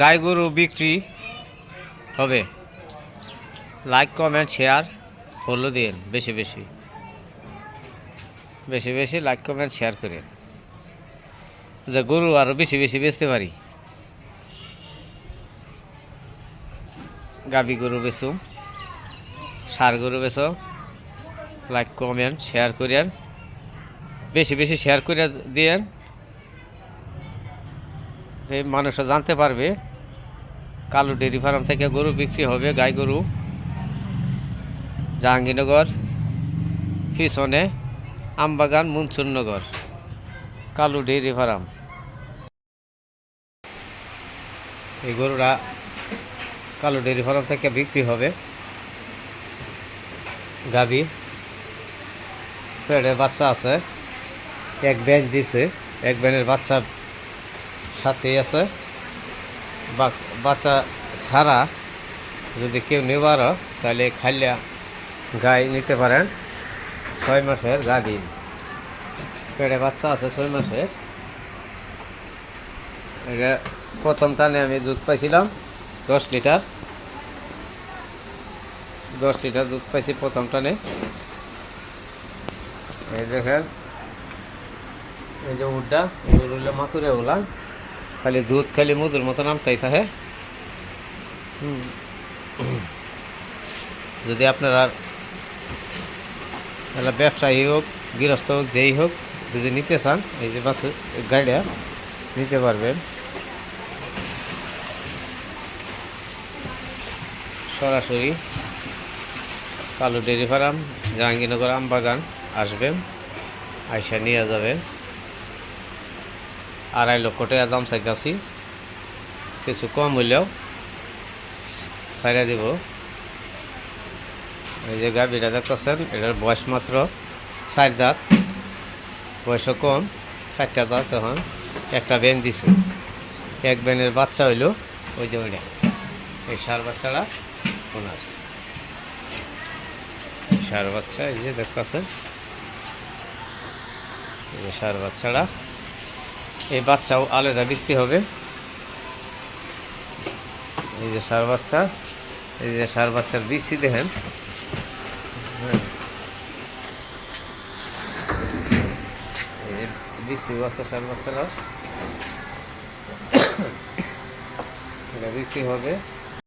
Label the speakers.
Speaker 1: গাই গরু বিক্রি হবে। লাইক কমেন্ট শেয়ার ফলো দিন, বেশি বেশি। বেশি বেশি লাইক কমেন্ট শেয়ার করেন। যে গরু আরও বেশি বেশি বেচতে পারি। গাবি গরু বেচুম, সার গরু বেচো লাইক কমেন্ট শেয়ার করেন। বেশি বেশি শেয়ার করে দিয়েন। যে মানুষরা জানতে পারবে, কালু ডেয়ারি ফার্ম থেকে গরু বিক্রি হবে, গাই গরু। জাহাঙ্গীরনগর, পিছনে আমবাগান মুনসুরনগর কালু ডেয়ারি ফার্ম। এই গরুরা কালু ডেয়ারি ফার্ম থেকে বিক্রি হবে। গাভী পেটের বাচ্চা আছে। এক ব্যান দিছে, এক ব্যানের বাচ্চা সাথেই আছে। বাচ্চা ছাড়া যদি কেউ নেবার তাহলে খাইলে গাই নিতে পারেন। ছয় মাসের গাভী। পেটে বাচ্চা আছে ছয় মাসের। এটা প্রথম টানে আমি দুধ পাইছিলাম, দশ লিটার। দশ লিটার দুধ পাইছি প্রথম টানে। এই দেখেন, এই যে উড্ডা উড়লে মাকুরে খালি দুধ খালি মধুর মতো নামতাই থাকে। যদি আপনারা তাহলে ব্যবসায়ী হোক গৃহস্থ হোক যেই হোক যদি নিতে চান এই যে বাস গাড়িটা নিতে পারবেন। সরাসরি কালো ডেরি ফার্ম জাহাঙ্গীরনগর আমবাগান আসবেন আইসা নিয়ে যাবেন। আড়াই লক্ষ টাকা দাম চাইতেছি কিছু কম হইলেও ছাইরা দিব। এই যে গাভিটা দেখতেছেন, এটার বয়স মাত্র চার দাঁত। বয়সও কম, চারটা দাঁত তখন একটা ব্যান দিছে। এক ব্যানের বাচ্চা হইল, ওই যে ওইটা। এই সার বাচ্চাটা ওনার। সার বাচ্চা, এই যে দেখতেছেন। এই সার বাচ্চাটা। এই বাচ্চাও আলাদা বিক্রি হবে। এই যে সার বাচ্চা, এই যে সার বাচ্চার বিচি দেখেন। বাচ্চা বাচ্চারা বিক্রি হবে।